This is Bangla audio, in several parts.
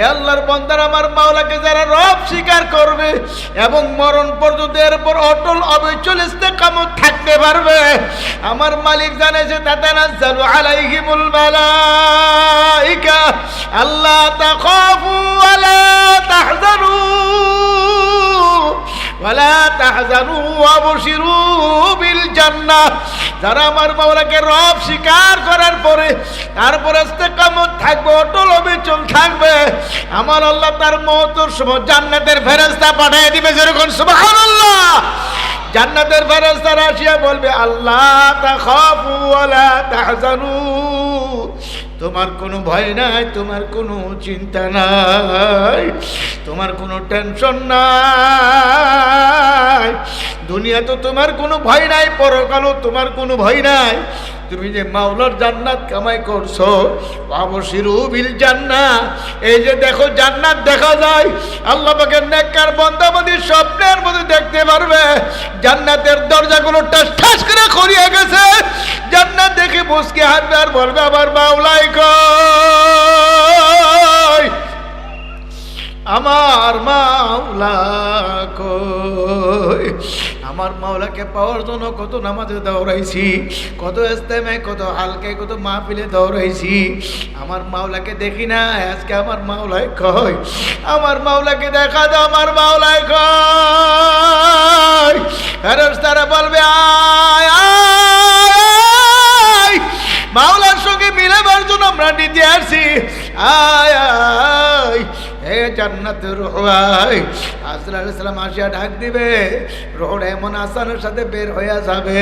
এ আল্লাহর বন্দার আমার মাওলাকে যারা রব স্বীকার করবে এবং মরণ পর্যন্ত এরপর অটল অবিচল ইস্তেকামত থাকতে পারবে, আমার মালিক জানে যে তাতানাজ্জালু আলাইহিমুল মালাইকা। আল্লাহ তাখাফু ওয়ালা তাহজানু। ওয়ালা তাহজানু ওয়াবশিরু বিল জান্নাহ। যারা আমার মাওলাকে রব স্বীকার করার পরে তারপরে ইস্তেকামত থাকবে, অটল অবিচল থাকবে, আমার আল্লাহ তার মহতর সময় জান্নাতের ফেরেশতা পাঠিয়ে দিবে যেরকম, সুবহানাল্লাহ। জান্নাতের ফেরেশতারা আসিয়া বলবে, আল্লাহ তাখাফু ওয়ালা তাহজানু তোমার কোনো ভয় নাই, তোমার কোনো চিন্তা নাই, তোমার কোনো টেনশন নাই। দুনিয়া তো তোমার কোনো ভয় নাই, পরকালও তোমার কোনো ভয় নাই। তুমি যে মাওলার জান্নাত কামাই করছ অবশিরু বিল জান্নাত। এই যে দেখো, জান্নাত দেখা যায়। আল্লাহ পাকের নেককার বন্দাবাদী স্বপ্নের মধ্যে দেখতে পারবে। জান্নাতের দরজাগুলো টাস ঠাস করে খড়িয়ে গেছে। জান্নাত দেখে মুসকে হাঁটবে আর বলবে, আমার মাওলাই কই? আমার মাওলা কই? আমার মাওলাকে পাওয়ার জন্য কত নামাজে দৌড়াইছি, কত ইস্তেমায় কত হালকায় কত মাহফিলে দৌড়াইছি। আমার মাওলাকে দেখি না, আজকে আমার মাওলায় কয়, আমার মাওলাকে দেখা দাও আমার মাওলায় কই ফেরেশতারা বলবে, আয় আয় মাওলার সঙ্গে মিলাবার জন্য আমরা নিতে আসি আয় আয় হে জান্নাতের রোহাই আসলাম সালাম আসিয়া ডাক দিবে। রোড এমন আসানের সাথে বের হইয়া যাবে।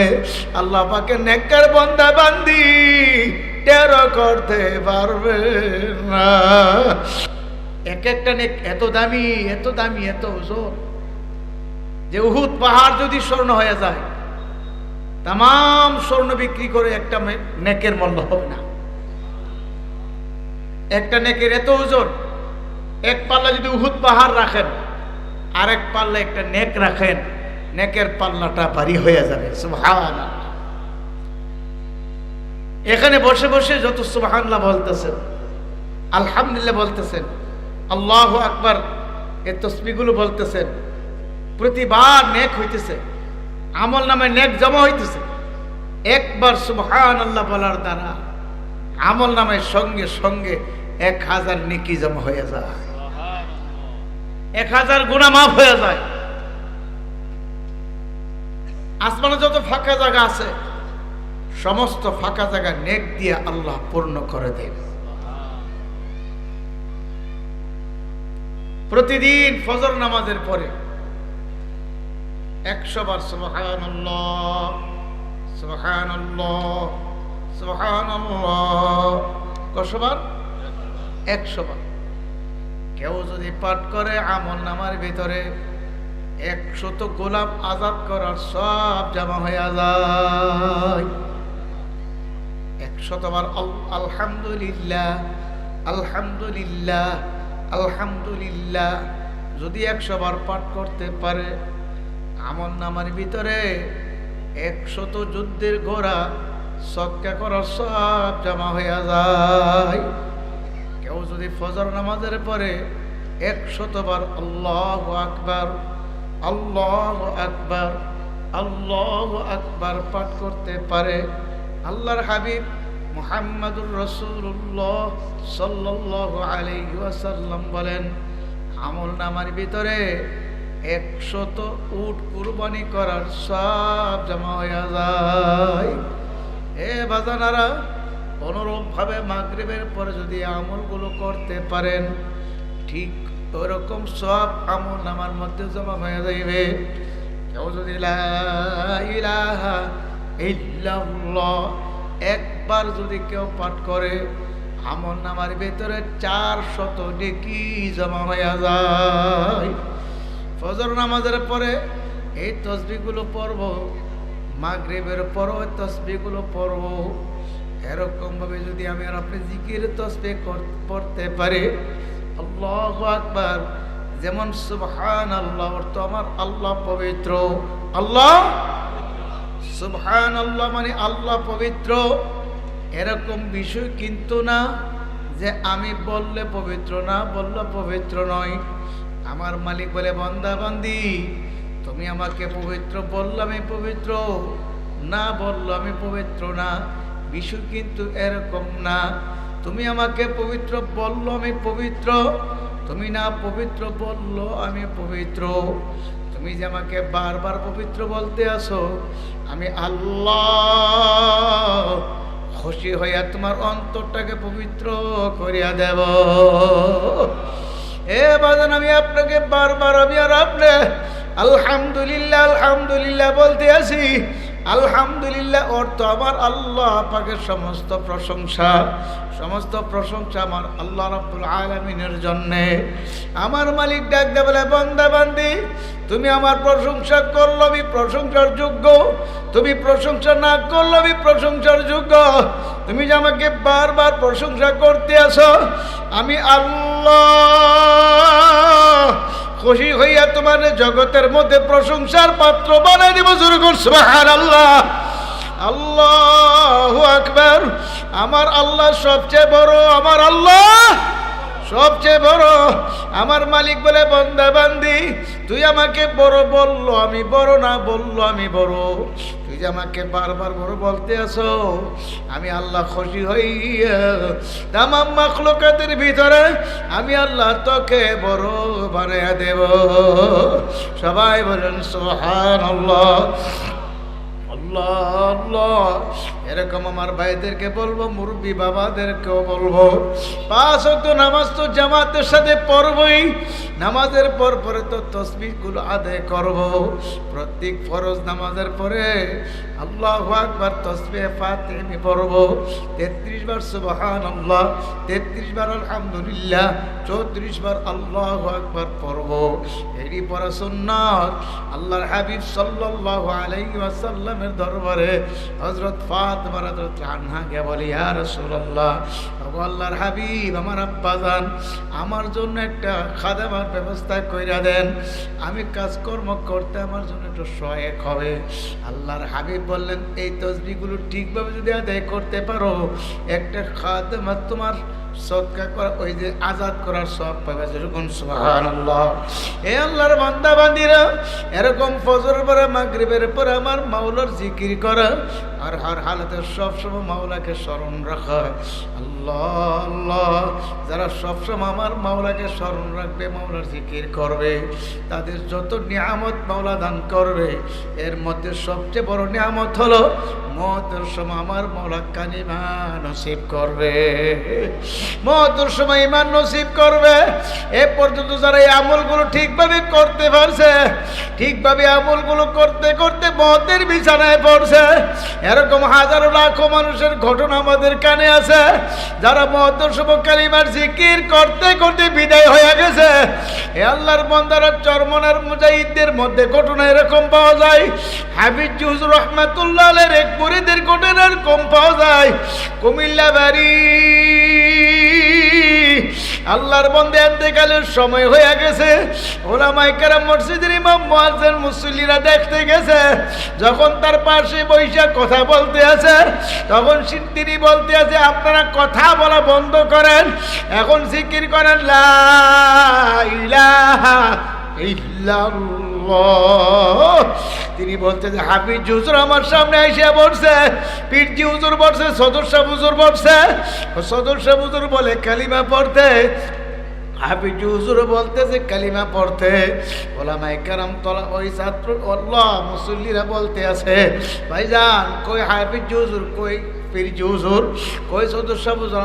আল্লাহ পাকে নেককার বন্দা বান্দি টেরো করতে পারবে না। এক একটা নেক এত দামি এত দামি, এত ওজন। যে উহুদ পাহাড় যদি স্বর্ণ হয়ে যায় তাম স্বর্ণ বিক্রি করে একটা নেকের মূল্য হবে না। একটা নেকের এত ওজন, এক পাল্লা যদি উহুদ পাহাড় রাখেন আর এক পাল্লা একটা নেক রাখেন, নেকের পাল্লাটা ভারী হয়ে যাবে সুবহান এখানে বসে বসে যত সুবহানাল্লাহ বলতেছেন, আলহামদুলিল্লাহ বলতেছেন, আল্লাহ আকবার এ তসবিগুলো বলতেছেন, প্রতিবার নেক হইতেছে, আমল নামে নেক জমা হইতেছে। একবার সুবহান আল্লাহ বলার দ্বারা আমল নামের সঙ্গে সঙ্গে এক হাজার নেকি জমা হয়ে যায়। এক হাজার গুণা মাফ হয়ে যায়। আসমানে যত ফাঁকা জায়গা আছে, সমস্ত ফাঁকা জায়গা নেক দিয়ে আল্লাহ পূর্ণ করে দেন। প্রতিদিন ফজর নামাজের পরে একশো বার সুবহানাল্লাহ কশো বার? একশো বার। কেউ যদি পাঠ করে আমল নামার ভিতরে একশত গোলাপ আজাদ করার সব জমা হয়ে যায়। একশতবার আল- আলহামদুলিল্লাহ আলহামদুলিল্লাহ আলহামদুলিল্লাহ যদি একশো বার পাঠ করতে পারে, আমল নামার ভিতরে একশত যুদ্ধের ঘোড়া সৎকা করার সব জমা হয়ে যায়। কেউ যদি ফজর নামাজের পরে একশতবার আল্লাহ আকবার আল্লাহ আকবার আল্লাহ আকবার পাঠ করতে পারে, আল্লাহর হাবিব মুহাম্মাদুর রসুল্লাহ সাল্লাহ আলাইহি ওয়াসাল্লাম বলেন, আমল নামার ভিতরে একশত উট কুরবানি করার সব জমা হয়ে যায়। এ বাজানারা অনুরূপভাবে মাগরিবের পরে যদি আমলগুলো করতে পারেন, ঠিক ওরকম সব আমল আমার মধ্যে জমা হয়ে যাইবে। কেউ যদি একবার যদি কেউ পাঠ করে, আমল নামার ভেতরে চার শত নেকি জমা হয়ে যায়। ফজর নামাজের পরে এই তসবিগুলো পড়ব, মাগরিবের পরও তসবিগুলো পড়ব। এরকম ভাবে যদি আমি আর আপনি জিকির তসবি পড়তে পারি, আল্লাহ আকবার। যেমন সুবহান আল্লাহ অর্থ আমার আল্লাহ পবিত্র। আল্লাহ? সুবহান আল্লাহ মানে আল্লাহ পবিত্র। এরকম বিষয় কিন্তু না যে আমি বললে পবিত্র না, বললে পবিত্র নয়। আমার মালিক বলে, বন্দা, বান্দি, তুমি আমাকে পবিত্র বলল আমি পবিত্র, না বলল আমি পবিত্র না। বিষয় কিন্তু এরকম না। তুমি আমাকে পবিত্র বলল, আমি পবিত্র। তুমি না পবিত্র বলল, আমি পবিত্র। তুমি যে আমাকে বারবার পবিত্র বলতে আসো আমি আল্লাহ খুশি হইয়া তোমার অন্তরটাকে পবিত্র করিয়া দেব। এ বাজান, আমি আপনাকে বারবার, আমি আর আপনি আলহামদুলিল্লাহ আলহামদুলিল্লাহ বলতে আছি। আলহামদুলিল্লাহ অর্থ আমার আল্লাহ পাকের সমস্ত প্রশংসা। সমস্ত প্রশংসা আমার আল্লাহ রব্বুল আলমিনের জন্যে। আমার মালিক ডাক বলে, বন্দা, বান্দি, তুমি আমার প্রশংসা করল আমি প্রশংসার যোগ্য। তুমি প্রশংসা না করল আমি প্রশংসার যোগ্য। তুমি যে আমাকে বারবার প্রশংসা করতে আসো, আমি আল্লাহ খুশি হইয়া তোমার জগতের মধ্যে প্রশংসার পাত্র বানাই দিব শুরু করছ আল্লাহ আল্লাহ আকবর। আমার আল্লাহ সবচেয়ে বড়, আমার আল্লাহ সবচেয়ে বড়। আমার মালিক বলে, বন্দা বান্দি, তুই আমাকে বড় বলল, আমি বড় না বলল, আমি বড়। তুই যে আমাকে বারবার বড় বলতে আসো আমি আল্লাহ খুশি হইয়া তামাম মাখলুকাতের ভিতরে আমি আল্লাহ তোকে বড় বানিয়ে দেব। সবাই বলেন সোহান আল্লাহ আল্লাহ আল্লাহ। এরকম আমার ভাইদেরকে বলব, মুরব্বী বাবাদেরকেও বলব। পাঁচ তো নামাজ তো জামাতের সাথে পড়বই। নামাজের পর পরে তো তসবিগুলো আদায় করব। প্রত্যেক ফরজ নামাজের পরে আল্লাহ আকবার তসবি ফাতে আমি পড়ব। তেত্রিশ বার সুবাহান আল্লাহ তেত্রিশ বার আলহামদুলিল্লাহ, চৌত্রিশ বার আল্লাহ আকবার পড়ব। এরই পড়া সুন্নাত, আল্লাহর হাবিব সাল্লাল্লাহু আলাইহি ওয়াসাল্লামের দরবারে হযরত ফাতেমা আমার জন্য একটা খাদামার ব্যবস্থা কইরা দেন। আমি কাজকর্ম করতে আমার জন্য একটু সহায়ক হবে। আল্লাহর হাবিব বললেন, এই তসবিগুলো ঠিকভাবে যদি আদায় করতে পারো, একটা খাদেমা তোমার ওই আজাদ আল্লাহর এরকম আমার মাওলার জিকির করা আর হর হালতে সবসময় মাওলাকে স্মরণ রাখা আল্লাহ, যারা সবসময় আমার মাওলাকে স্মরণ রাখবে, মাওলার জিকির করবে, তাদের যত নিয়ামত মাওলা দান করবে, এর মধ্যে সবচেয়ে বড় নিয়ামত হলো মতের সময় আমার মাওলা কানিমা নসিব করবে। মতের সময় ইমান নসিব করবে। এ পর্যন্ত যারা এই আমলগুলো ঠিকভাবে করতে পারছে, ঠিকভাবে আমলগুলো করতে করতে মতের বিছানায় পড়ছে, এরকম হাজারো লাখো মানুষের ঘটনা আমাদের কানে আছে। যারা সময় কালিমার জিকির করতে করতে বিদায় হয়ে গেছে, এ আল্লাহর বন্দারা চরমনার মুজাহিদদের মধ্যে ঘটনা এরকম পাওয়া যায়। হাবিজ জুহুর রহমাতুল্লাহ এক মুরিদের ঘটনা এরকম পাওয়া যায়। কুমিল্লা বাড়ি। আল্লাহর বন্দে এতেকালের সময় হয়ে গেছে। ওরা মাইকার মসজিদের ইমাম মহাজের মুসল্লিরা দেখতে গেছে, যখন তার পাশে বৈশাখ কথা বলতে আছে, তখন তিনি বলতে আছে, আপনারা কথা বলা বন্ধ করেন, এখন জিকির করেন, লা ইলাহা তিনি বলতে যে, হাফিজ হুজুর আমার সামনে এসে বসছে। পীরজি হুজুর বসছে, সদস্য হুজুর বসছে। সদস্য হুজুর বলে, কালিমা পড়তে। হাফিজ হুজুর বলতেছে কালিমা পড়তে। ওলামাই কারাম তলা, ওই ছাত্র, আল্লাহ মুসল্লিরা বলতে আছে, ভাইজান, কই হাফিজ হুজুর, কই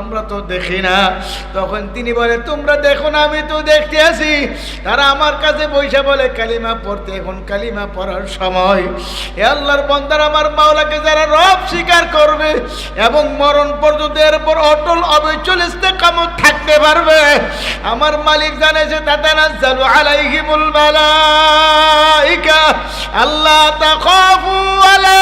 আমরা তো দেখি না। তখন তিনি বলে, তোমরা আমি তো দেখতে তারা আমার কাছে বলে, কালিমা পড়তে, এখন কালিমা সময়। আল্লাহর আমার মাওলাকে যারা রব স্বীকার করবে এবং মরণ পর্যন্ত এর উপর অটল অবিচল ইস্তেকামত থাকতে পারবে। আমার মালিক জানে যে আল্লাহ তাখাফু ওয়ালা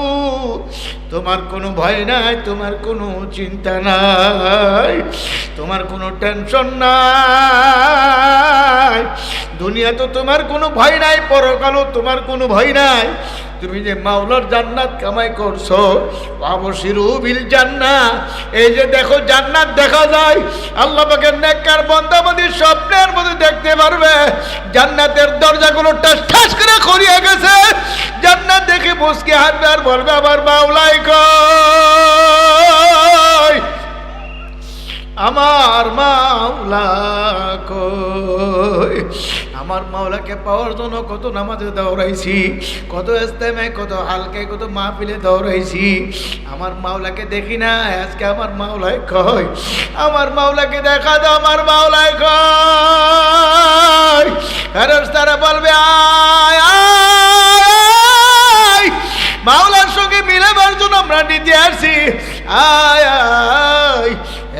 তোমার কোনো ভয় নাই, তোমার কোনো চিন্তা নাই, তোমার কোনো টেনশন নাই। দুনিয়া তো তোমার কোনো ভয় নাই, পরকালও তোমার কোনো ভয় নাই। তুমি যে মাওলার জান্নাত কামাই করছ অবশিরু বিল জান্নাত। এই যে দেখো জান্নাত দেখা যায়, আল্লাহ পাকের নেককার বন্দাবাদী স্বপ্নের মধ্যে দেখতে পারবে। জান্নাতের দরজাগুলো টাস ঠাস করে খড়িয়ে গেছে। জান্নাত দেখে মুসকে হাঁটবে আর বলবে আবার মাওলাই কই? আমার মাওলা আমার মাওলাকে পাওয়ার জন্য কত নামাজে দৌড়াইছি, কত ইস্তেমে কত হালকে, কত মা মাহফিলে দৌড়াইছি। আমার মাওলাকে দেখি না, আজকে আমার মাওলায় কয় আমার মাওলাকে দেখা দাও আমার মাওলায় কই? তারা বলবে, আয় আয় মাওলার সঙ্গে মিলাবার জন্য আমরা নিতে আসি। আয় আয়।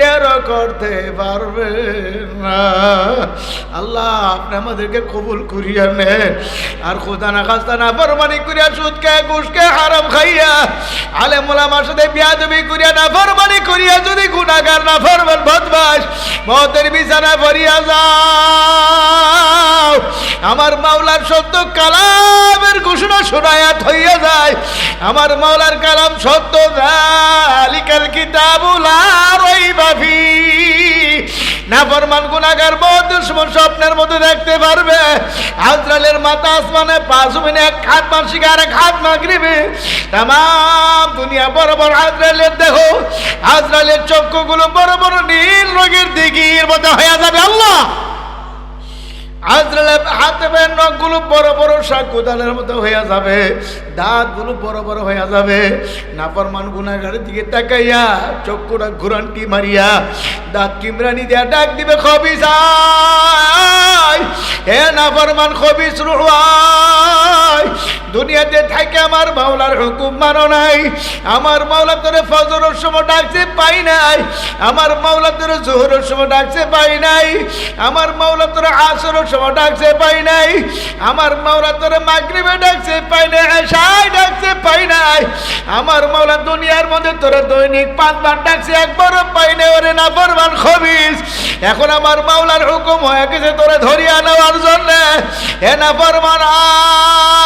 টেরো করতে পারবে না। আল্লাহ, আপনি আমাদেরকে কবুল করিয়া নেন। আর খোদা না খাস্তা না ফরমানি করিয়া সুদকে, ঘুষকে, হারাম খাইয়া আলে মোলামার সাথে বিয়াদবি করিয়া না ফরমানি করিয়া যদি গুণাগার না ফরমান বদমাস মতের বিছানা ভরিয়া যাও। আমার মাওলার সত্য কালামের ঘোষণা শোনায়া থইয়া যায়। আমার মাওলার কালাম সত্য জালিকাল কিতাবুল আর ওই বাফি না ফরমান গুনাগার বহুত স্বপ্নের মধ্যে দেখতে পারবে। আজরালের মাথা আসমানে পাঁচ মিনিট এক হাত মাসিক আর এক হাত মাগরিবে। তাম দুনিয়া বড় বড় আজরালের দেহ। আজরালের চক্ষুগুলো বড় বড় নীল রঙের দিঘির মধ্যে হয়ে যাবে আল্লাহ। আজরালের হাতে নখগুলো বড় বড় শাকুদালের মতো হয়ে যাবে। দাঁতগুলো বড় বড় হয়ে যাবে। নাফরমান গুনাগারের দিকে তাকাইয়া চক্ষুটা ঘুরানটি মারিয়া দাঁত কিমরানি দিয়া ডাক দিবে, খবিস হে নাফরমান, খবিস রুহাই দুনিয়াতে থাকে আমার মাওলার হুকুম মানো নাই। আমার মাওলা তোরে ফজরের সময় ডাকছে, পাই নাই। আমার মাওলা তোরে জোহরের সময় ডাকছে, পাই নাই। আমার মাওলা তোরে আসরের সময় ডাকছে, পাই নাই। আমার মাওলা তোরে মাগরিবে ডাকছে, পাই নাই। আশায় ডাকছে পাই নাই। আমার দুনিয়ার মধ্যে তোরা দৈনিক ডাকছে, একবারও পাই নাই, ওরে না খবিস। এখন আমার মাওলার হুকুম হয়ে গেছে, তোরে ধরিয়া নেওয়ার জন্য। এ না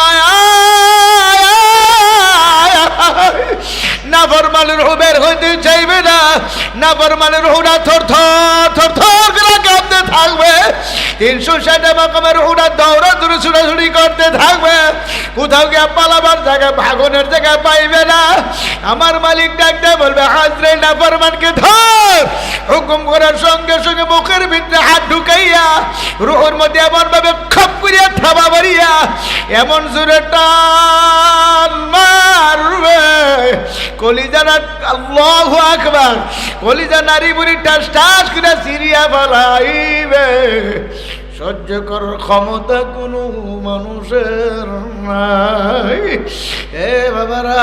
আয়। না ফরমানের রুহ বের হইতে চাইবে না ফরমানের রুহটা থর থর থর কাঁপতে থাকবে। তিনশো ষাটে মাকামের রুহটা দৌড়া দূরে ছুটাছুটি করতে থাকবে। কোথাও গিয়ে পালাবার ভাগনের পাইবে না। আমার মালিক ডাকতে বলবে, হাজরে না ফরমানকে ধর। হুকুম করার সঙ্গে সঙ্গে মুখের ভিতরে হাত ঢুকাইয়া, রুহর মধ্যে এমন ভাবে খপ করিয়া থাবা বাড়িয়া এমন জোরে টান মারবে কলিজারা কলিজা নারী বুড়ি টাস টাস করে সিরিয়া ফলাইবে সহ্য করার ক্ষমতা কোনো মানুষের নাই। এ বাবারা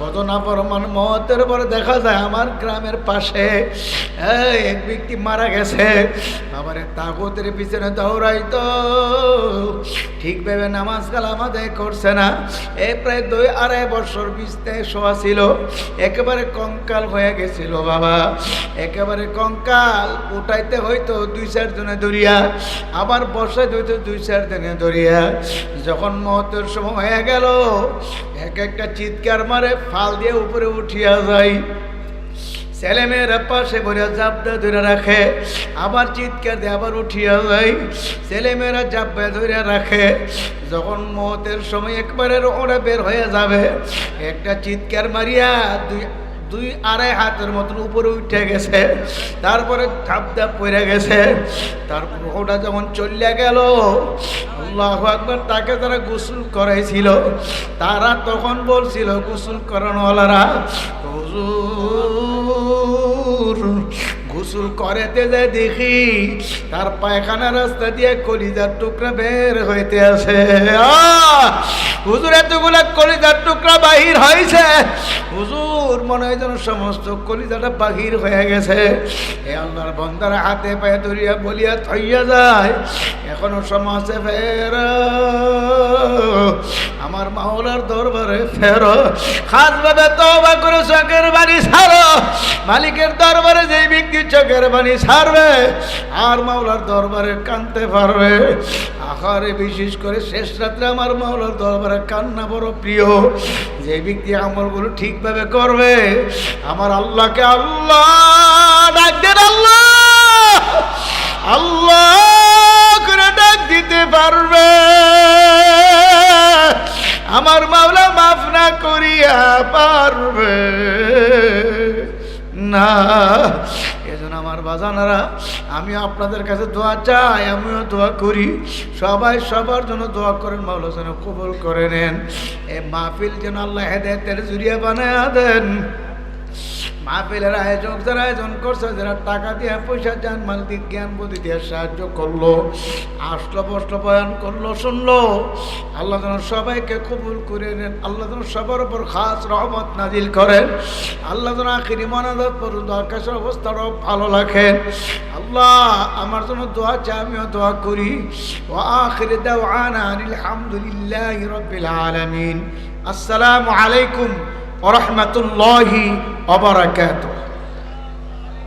কত না পরমান মতের পরে দেখা যায় আমার গ্রামের পাশে এক ব্যক্তি মারা গেছে। আবার তাগতের পিছনে দৌড়াইতো। ঠিক ভেবে নামাজ কালাম আদায় করছে না। এ প্রায় দুই আড়াই বছর বিছতে শোয়া ছিল। একেবারে কঙ্কাল হয়ে গেছিল বাবা। একেবারে কঙ্কাল উঠাইতে হয়তো দুই চার জনে দরিয়া আবার বসাইতে হইতো দুই চার জনে দরিয়া যখন মহতের সময় হয়ে গেল, এক একটা চিৎকার মারে, ফাল দিয়ে উপরে উঠিয়া যায়। ছেলেমেয়েরা পাশে ভরে জাপটা ধরে রাখে, আবার চিৎকার দিয়ে আবার উঠিয়া যায়। ছেলেমেয়েরা জাপটা ধরে রাখে, যখন মতের সময় একবারে ওরা বের হয়ে যাবে, একটা চিৎকার মারিয়া দুই দুই আড়াই হাতের মতন উপরে উঠে গেছে, তারপরে ধাপ ধাপ পড়ে গেছে, তারপর ওটা যখন চলিয়া গেল, আল্লাহ আকবর তাকে তারা গোসল করাইছিল, তারা তখন বলছিল, গোসল করানোওয়ালারা গোসল করেতে যায় দেখি তার পায়খানা রাস্তা দিয়ে কলিজার টুকরা বের হইতে আছে! হুজুর, এতগুলা কলিজার টুকরা বাহির হয়েছে হুজুর, মনে হয় যেন সমস্ত কলিজাটা বাহির হয়ে গেছে। এ আল্লাহর বন্দার হাতে পায়ে ধরিয়া বলিয়া থইয়া যায়। এখনও সমাজে ফের আমার মাওলার দরবারে ফেরো। খাস ভাবে তওবা করে চোখের বাড়ি ছাড়ো। মালিকের দরবারে যে ব্যক্তি চোখের বাণী ছাড়বে, আর মাওলার দরবারে কানতে পারবে। আখারে বিশেষ করে শেষ রাত্রে আমার মাওলার দরবারে কান্না বড় প্রিয়। যে ব্যক্তি আমলগুলো ঠিকভাবে করবে, আমার আল্লাহকে আল্লাহ ডাক দেন, আল্লাহ! আল্লাহ ডাক দিতে পারবে। আমার মাওলা মাফ না করিয়া পারবে। না। এজন্য আমার বাজানারা আমি আপনাদের কাছে দোয়া চাই, আমিও দোয়া করি। সবাই সবার জন্য দোয়া করেন, মাওলা যেন কবল করে নেন। এ মাহফিল যেন আল্লাহ হেদায়তের জুড়িয়ে বানায় দেন। মাহফিলের আয়োজক যারা আয়োজন করছে, যারা টাকা দিয়ে পয়সা, যান মাল দিয়ে জ্ঞান বুদ্ধি দিয়ে সাহায্য করল, আসলো বস্ত বয়ান করল, শুনলো। আল্লাহ সবাইকে কবুল করে নেন, আল্লাহ সবার উপর খাস রহমত নাজিল করেন, আল্লাহ যেন আখিরি মনাদত পর্যন্ত আকাশের অবস্থাটাও ভালো রাখেন। আল্লাহ, আমার জন্য দোয়া চাই, আমিও দোয়া করি। ও আখিরি দাওয়ানা আলহামদুলিল্লাহ রবিল আলমিন। আসসালামু আলাইকুম। ورحمة الله وبركاته